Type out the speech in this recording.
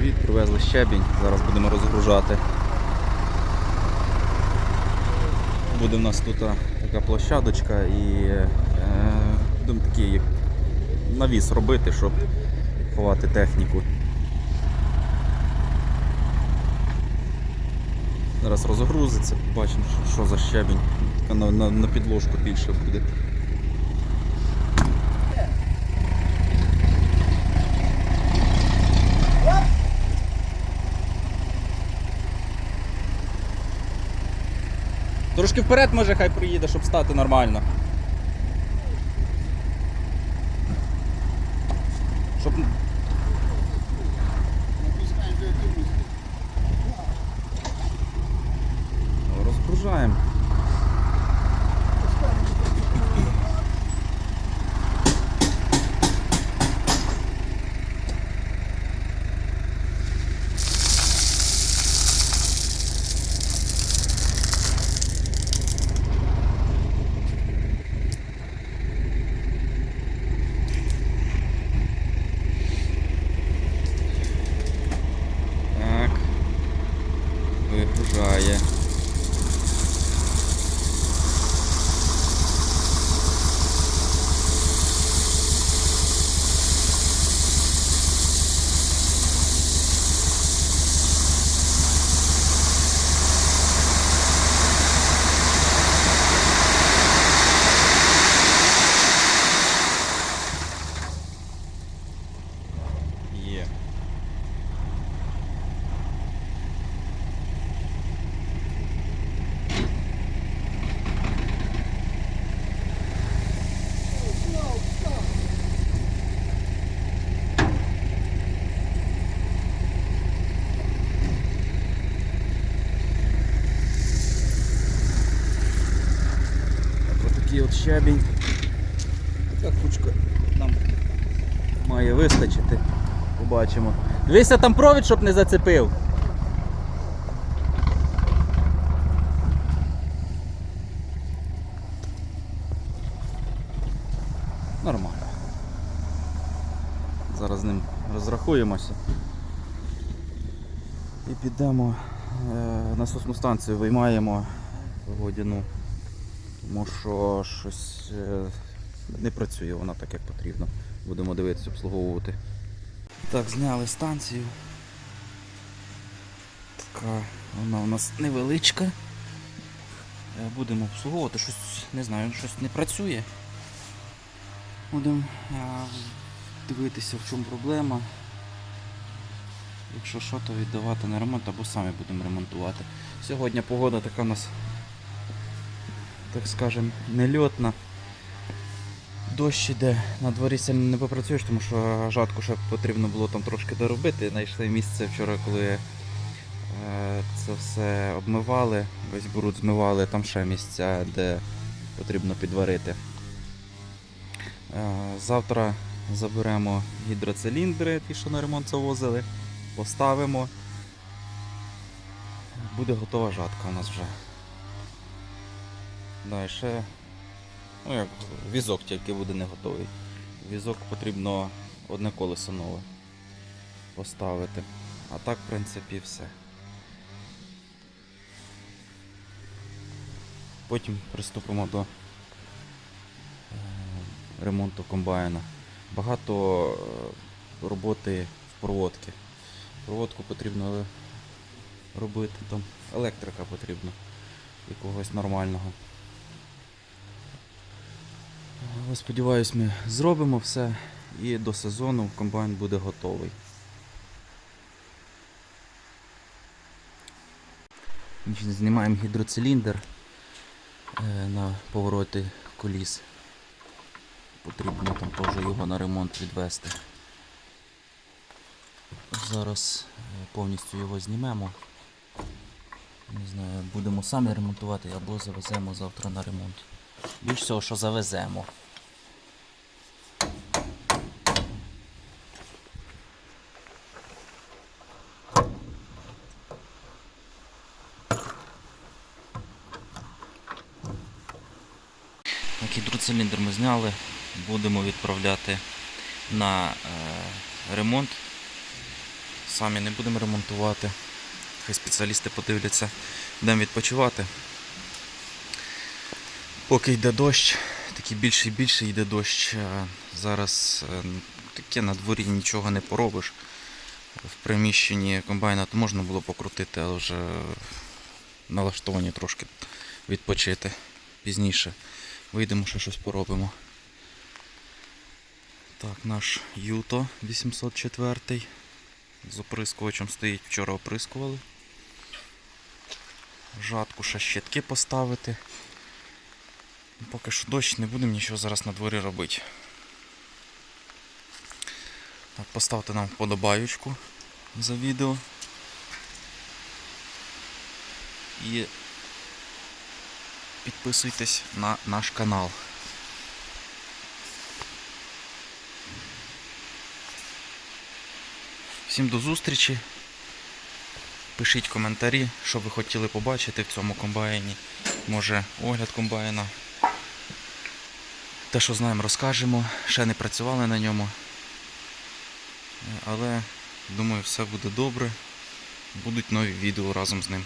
привіт, привезли щебінь. Зараз будемо розгружати. Буде в нас тут така площадочка і е, будемо такий навіс робити, щоб ховати техніку. Зараз розгрузиться, побачимо, що, за щебінь. На, на, на підложку більше буде. Трошки вперед може хай приїде, щоб стати нормально. Щоб... Розгружаємо. Так, от щебінь. Така кучка нам має вистачити. Побачимо. Дивися там провід, щоб не зацепив. Нормально. Зараз з ним розрахуємося. І підемо е, насосну станцію, виймаємо водяну, тому що щось е, не працює вона так, як потрібно. Будемо дивитися, обслуговувати. Так, зняли станцію. Така вона у нас невеличка. Е, Будемо обслуговувати, щось не знаю, щось не працює. Будемо е, дивитися, в чому проблема. Якщо що, то віддавати на ремонт або самі будемо ремонтувати. Сьогодні погода така у нас, так скажем, нельотна. Дощ іде, на дворі сильно не попрацюєш, тому що жатку ще потрібно було там трошки доробити. Знайшли місце вчора, коли е, це все обмивали, весь бруд змивали, там ще місця, де потрібно підварити. Е, завтра заберемо гідроциліндри, ті, що на ремонт завозили, поставимо. Буде готова жатка у нас вже. Да, ще Ну як, візок тільки буде не готовий. Візок потрібно одне колесо нове поставити. А так, в принципі, все. Потім приступимо до е, ремонту комбайна. Багато е, роботи в проводці. Проводку потрібно робити, там електрика потрібна якогось нормального. Сподіваюсь, ми зробимо все і до сезону комбайн буде готовий. Знімаємо гідроциліндр е, на повороти коліс. Потрібно там теж його на ремонт відвести. Зараз е, повністю його знімемо. Не знаю, будемо самі ремонтувати або завеземо завтра на ремонт. Більш всього, що завеземо. Гідроциліндр ми зняли, будемо відправляти на е, ремонт самі не будемо ремонтувати. Хай спеціалісти подивляться, йдемо відпочивати. Поки йде дощ, такий більше і більше йде дощ. Зараз е, таке на дворі нічого не поробиш. В приміщенні комбайна то можна було покрутити, але вже налаштовані трошки відпочити. Пізніше вийдемо, ще щось поробимо. Так, наш Юто 804 з оприскувачем стоїть, вчора оприскували. Жатку ще щитки поставити. Поки що дощ, не будемо нічого зараз на дворі робити. Так, поставте нам вподобаючку за відео. І підписуйтесь на наш канал. Всім до зустрічі. Пишіть коментарі, що ви хотіли побачити в цьому комбайні. Може огляд комбайна. Те, що знаємо, розкажемо. Ще не працювали на ньому. Але думаю, все буде добре. Будуть нові відео разом з ним.